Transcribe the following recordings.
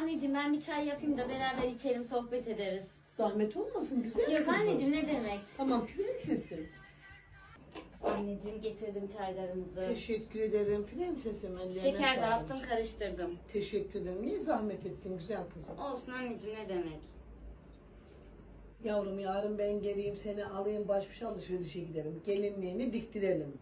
Anneciğim ben bir çay yapayım da beraber içelim sohbet ederiz. Zahmet olmasın güzel Yok kızım. anneciğim ne demek? Tamam prensesim. Anneciğim getirdim çaylarımızı. Teşekkür ederim prensesim. Ellerine Şeker sağlık. dağıttım karıştırdım. Teşekkür ederim. Niye zahmet ettin güzel kızım? Olsun anneciğim ne demek? Yavrum yarın ben geleyim seni alayım baş başa alışverişe gidelim. Gelinliğini diktirelim.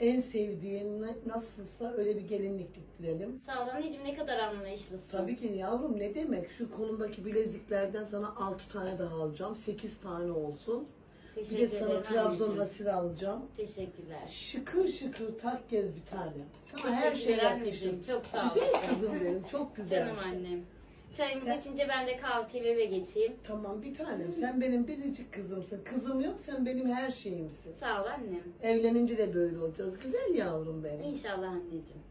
En sevdiğin nasılsa öyle bir gelinlik diktirelim. Sağ ol anneciğim ne kadar anlayışlısın. Tabii ki yavrum ne demek şu kolundaki bileziklerden sana 6 tane daha alacağım. 8 tane olsun. Bir Teşekkür de sana Trabzon hasır alacağım. Teşekkürler. Şıkır şıkır tak gez bir tane. Sana her şey yakışır. Çok sağ ol. Güzel kızım benim çok güzel. Canım annem. Çayımızı Sen- içince ben de kalkayım eve geçeyim. Tamam bir tanem sen benim biricik kızımsın. Kızım yok sen benim her şeyimsin. Sağ ol annem. Evlenince de böyle olacağız. Güzel yavrum benim. İnşallah anneciğim.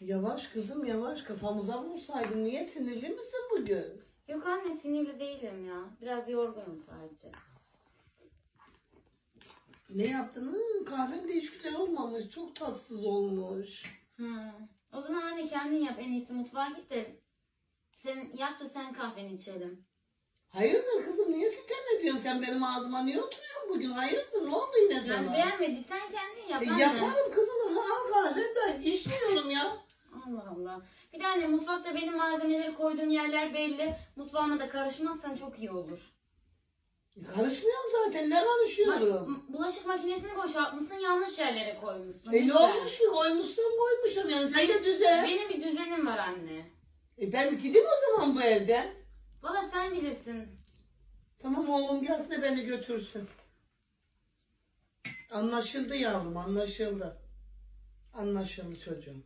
Yavaş kızım yavaş kafamıza vursaydın. Niye sinirli misin bugün? Yok anne sinirli değilim ya. Biraz yorgunum sadece. Ne yaptın? Hı, kahven de hiç güzel olmamış. Çok tatsız olmuş. Hmm. Anne kendin yap en iyisi mutfağa git de sen yap da sen kahveni içelim. Hayırdır kızım niye sitem ediyorsun sen benim ağzıma niye oturuyorsun bugün? Hayırdır ne oldu yine sana? Yani beğenmediysen kendin yap E, anne. yaparım kızım al kahve de içmiyorum ya. Allah Allah. Bir de anne mutfakta benim malzemeleri koyduğum yerler belli. Mutfağıma da karışmazsan çok iyi olur. Karışmıyorum zaten ne karışıyorum? Ma- bulaşık makinesini boşaltmışsın yanlış yerlere koymuşsun. E ne Lütfen. olmuş ki koymuşsun koymuşum yani sen de düzen. Benim bir düzenim var anne. E ben gideyim o zaman bu evden. Valla sen bilirsin. Tamam oğlum gelsin de beni götürsün. Anlaşıldı yavrum anlaşıldı. Anlaşıldı çocuğum.